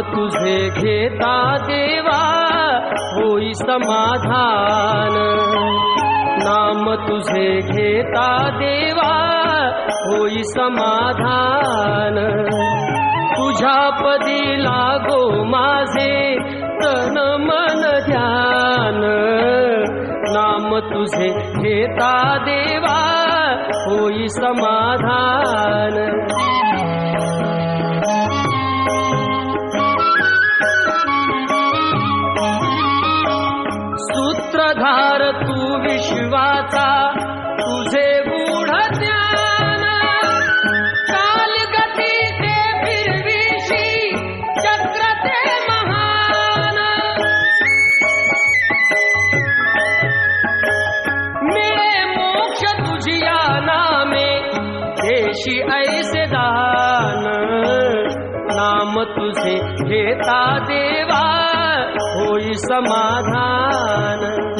तुझे घेता देवा होई समाधान. नाम तुझे घेता देवा होई समाधान. तुझ्या पदी लागो माझे तन मन ध्यान. नाम तुझे घेता देवा होई समाधान सूत्रधार तू विश्वाचा तुझे गूढ ज्ञान। काल गती ते चक्र ते महान। मोक्ष तुझिया नामे देशी ऐसे दान। नाम तुझे घेता देवा, होई समाधान।